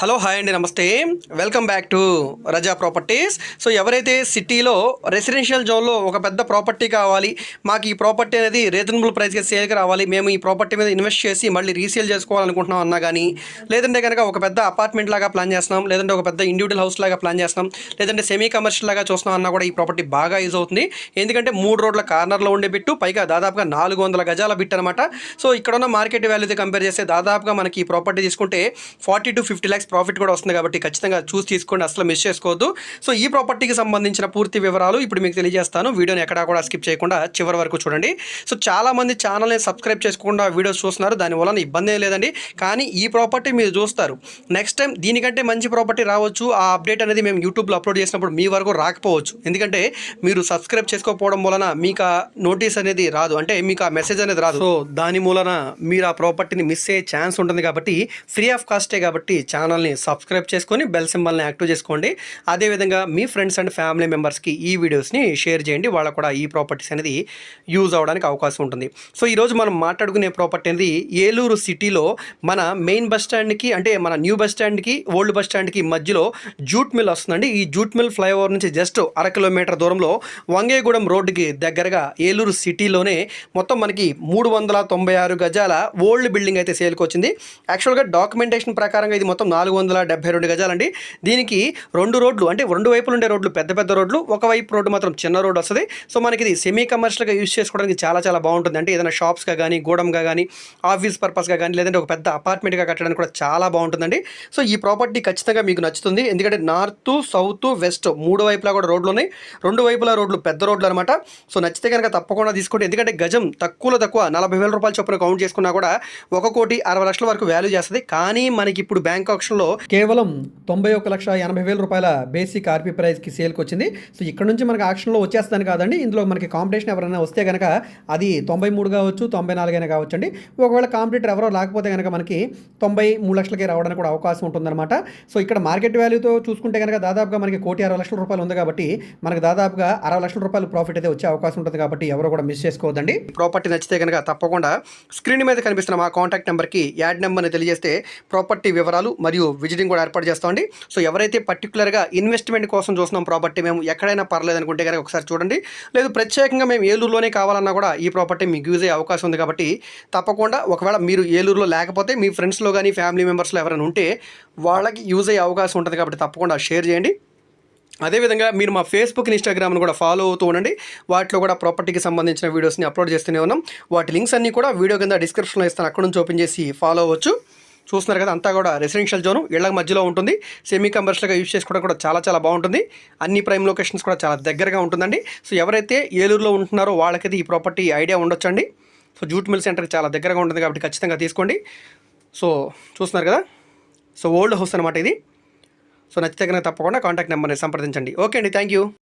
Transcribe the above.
Hello hi అండి నమస్తే. Welcome back to Raza properties so ఎవరైతే సిటీలో రెసిడెన్షియల్ జోన్లో ఒక పెద్ద ప్రాపర్టీ కావాలి మాకు ఈ ప్రాపర్టీ అనేది రీజనబుల్ ప్రైస్కి సేల్కి రావాలి మేము ఈ ప్రాపర్టీ మీద ఇన్వెస్ట్ చేసి మళ్ళీ రీసేల్ చేసుకోవాలనుకుంటున్నాం అన్నా కానీ లేదంటే కనుక ఒక పెద్ద అపార్ట్మెంట్ లాగా ప్లాన్ చేస్తున్నాం లేదంటే ఒక పెద్ద ఇండివిజువల్ హౌస్ లాగా ప్లాన్ చేస్తున్నాం లేదంటే సెమీ కమర్షియల్ లాగా చూస్తున్నాం అన్నా కూడా ఈ ప్రాపర్టీ బాగా యూజ్ అవుతుంది. ఎందుకంటే మూడు రోడ్ల కార్నర్లో ఉండే బిట్టు పైగా దాదాపుగా నాలుగు వందల గజాల బిట్ అనమాట సో ఇక్కడ ఉన్న మార్కెట్ వాల్యూతో కంపేర్ చేస్తే దాదాపుగా మనకి ఈ ప్రాపర్టీ తీసుకుంటే forty to fifty lakhs profit కూడా వస్తుంది కాబట్టి ఖచ్చితంగా చూసి తీసుకోండి అసలు మిస్ చేసుకోవద్దు. సో ఈ ప్రాపర్టీకి సంబంధించిన పూర్తి వివరాలు ఇప్పుడు మీకు తెలియజేస్తాను. వీడియోని ఎక్కడా కూడా స్కిప్ చేయకుండా చివరి వరకు చూడండి. సో చాలా మంది ఛానల్ని సబ్స్క్రైబ్ చేసుకోకుండా వీడియోస్ చూస్తున్నారు. దానివల్ల ఇబ్బంది ఏం లేదండి. కానీ ఈ ప్రాపర్టీ మీరు చూస్తారు. నెక్స్ట్ టైం దీనికంటే మంచి ప్రాపర్టీ రావచ్చు. ఆ అప్డేట్ అనేది మేము యూట్యూబ్లో అప్లోడ్ చేసినప్పుడు మీ వరకు రాకపోవచ్చు. ఎందుకంటే మీరు సబ్స్క్రైబ్ చేసుకోకపోవడం వలన మీకు ఆ నోటీస్ అనేది రాదు. అంటే మీకు ఆ మెసేజ్ అనేది రాదు. సో దాని మూలన మీరు ఆ ప్రాపర్టీని మిస్ అయ్యే ఛాన్స్ ఉంటుంది కాబట్టి ఫ్రీ ఆఫ్ కాస్టే కాబట్టి ఛానల్ ఛానల్ని సబ్స్క్రైబ్ చేసుకొని బెల్ సింబల్ని యాక్టివ్ చేసుకోండి. అదేవిధంగా మీ ఫ్రెండ్స్ అండ్ ఫ్యామిలీ మెంబర్స్కి ఈ వీడియోస్ని షేర్ చేయండి. వాళ్ళకు కూడా ఈ ప్రాపర్టీస్ అనేది యూజ్ అవడానికి అవకాశం ఉంటుంది. సో ఈరోజు మనం మాట్లాడుకునే ప్రాపర్టీ అనేది ఏలూరు సిటీలో మన మెయిన్ బస్ స్టాండ్కి అంటే మన న్యూ బస్ స్టాండ్కి ఓల్డ్ బస్ స్టాండ్కి మధ్యలో జూట్ మిల్ వస్తుందండి. ఈ జూట్ మిల్ ఫ్లైఓవర్ నుంచి జస్ట్ అర కిలోమీటర్ దూరంలో వంగేగూడెం రోడ్డుకి దగ్గరగా ఏలూరు సిటీలోనే మొత్తం మనకి మూడు వందల తొంభై ఆరు గజాల ఓల్డ్ బిల్డింగ్ అయితే సేల్కి వచ్చింది. యాక్చువల్గా డాక్యుమెంటేషన్ ప్రకారంగా ఇది మొత్తం నాలుగు వందల డెబ్బై రెండు గజాలండి. దీనికి రెండు రోడ్లు అంటే రెండు వైపులు ఉండే రోడ్లు పెద్ద పెద్ద రోడ్లు ఒకవైపు రోడ్డు మాత్రం చిన్న రోడ్డు వస్తుంది. సో మనకి ఇది సెమీ కమర్షియల్గా యూజ్ చేసుకోవడానికి చాలా చాలా బాగుంటుంది. అంటే ఏదైనా షాప్స్గా కానీ గూడంగా కానీ ఆఫీస్ పర్పస్గా కానీ లేదంటే ఒక పెద్ద అపార్ట్మెంట్గా కట్టడానికి కూడా చాలా బాగుంటుందండి. సో ఈ ప్రాపర్టీ ఖచ్చితంగా మీకు నచ్చుతుంది. ఎందుకంటే నార్త్ సౌత్ వెస్ట్ మూడు వైపులా కూడా రోడ్లు ఉన్నాయి. రెండు వైపులా రోడ్లు పెద్ద రోడ్లు అనమాట సో నచ్చితే కనుక తప్పకుండా తీసుకోండి. ఎందుకంటే గజం తక్కువలో తక్కువ నలభై వేల రూపాయల చొప్పున కౌంట్ చేసుకున్నా కూడా ఒక కోటి అరవై లక్షల వరకు వాల్యూ చేస్తుంది. కానీ మనకి ఇప్పుడు బ్యాంక్ ఆప్షన్ ఆప్షన్లో కేవలం తొంభై ఒక లక్ష ఎనభై వేల రూపాయల బేసిక్ ఆర్పీ ప్రైస్కి సేల్కి వచ్చింది సో ఇక్కడ నుంచి మనకి ఆక్షన్లో వచ్చేస్తాను కాదండి. ఇందులో మనకి కాంపిటీషన్ ఎవరైనా వస్తే కనుక అది తొంభై మూడు కావచ్చు తొంభై నాలుగైనా కావచ్చు అండి ఒకవేళ కాంపిటీటర్ ఎవరో లేకపోతే కనుక మనకి తొంభై మూడు లక్షలకి రావడానికి కూడా అవకాశం ఉంటుందన్నమాట. సో ఇక్కడ మార్కెట్ వాల్యూతో చూసుకుంటే కనుక దాదాపుగా మనకి కోటి అరవై లక్షల రూపాయలు ఉంది కాబట్టి మనకి దాదాపుగా అరవై లక్షల రూపాయలు ప్రాఫిట్ అయితే వచ్చే అవకాశం ఉంటుంది కాబట్టి ఎవరు కూడా మిస్ చేసుకోవద్దండి. ప్రాపర్టీ నచ్చితే కనుక తప్పకుండా స్క్రీన్ మీద కనిపిస్తున్న మా కాంటాక్ట్ నెంబర్కి యాడ్ నెంబర్ని తెలియజేస్తే ప్రాపర్టీ వివరాలు మరియు విజిటింగ్ కూడా ఏర్పాటు చేస్తామండి. సో ఎవరైతే పర్టికులర్గా ఇన్వెస్ట్మెంట్ కోసం చూస్తున్నాం ప్రాపర్టీ మేము ఎక్కడైనా పర్లేదు అనుకుంటే కనుక ఒకసారి చూడండి. లేదు ప్రత్యేకంగా మేము ఏలూరులోనే కావాలన్నా కూడా ఈ ప్రాపర్టీ మీకు యూజ్ అయ్యే అవకాశం ఉంది కాబట్టి తప్పకుండా ఒకవేళ మీరు ఏలూరులో లేకపోతే మీ ఫ్రెండ్స్లో కానీ ఫ్యామిలీ మెంబర్స్లో ఎవరైనా ఉంటే వాళ్ళకి యూజ్ అయ్యే అవకాశం ఉంటుంది కాబట్టి తప్పకుండా షేర్ చేయండి. అదేవిధంగా మీరు మా ఫేస్బుక్ ఇన్స్టాగ్రామ్ను కూడా ఫాలో అవుతూ ఉండండి. వాటిలో కూడా ప్రాపర్టీకి సంబంధించిన వీడియోస్ని అప్లోడ్ చేస్తూనే ఉన్నాం. వాటి లింక్స్ అన్నీ కూడా వీడియో కింద డిస్క్రిప్షన్లో ఇస్తాను. అక్కడ నుంచి ఓపెన్ చేసి ఫాలో అవ్వచ్చు. చూస్తున్నారు కదా అంతా కూడా రెసిడెన్షియల్ జోన్ ఇళ్ళ మధ్యలో ఉంటుంది. సెమీ కమర్షియల్గా యూజ్ చేసుకోవడం కూడా చాలా చాలా బాగుంటుంది. అన్ని ప్రైమ్ లొకేషన్స్ కూడా చాలా దగ్గరగా ఉంటుందండి. సో ఎవరైతే ఏలూరులో ఉంటున్నారో వాళ్ళకైతే ఈ ప్రాపర్టీ ఐడియా ఉండొచ్చండి. సో జూట్ మిల్ సెంటర్కి చాలా దగ్గరగా ఉంటుంది కాబట్టి ఖచ్చితంగా తీసుకోండి. సో చూస్తున్నారు కదా? సో ఓల్డ్ హౌస్ అనమాట ఇది. సో నచ్చితే కనుక తప్పకుండా కాంటాక్ట్ నెంబర్ని సంప్రదించండి. ఓకే అండి థ్యాంక్ యూ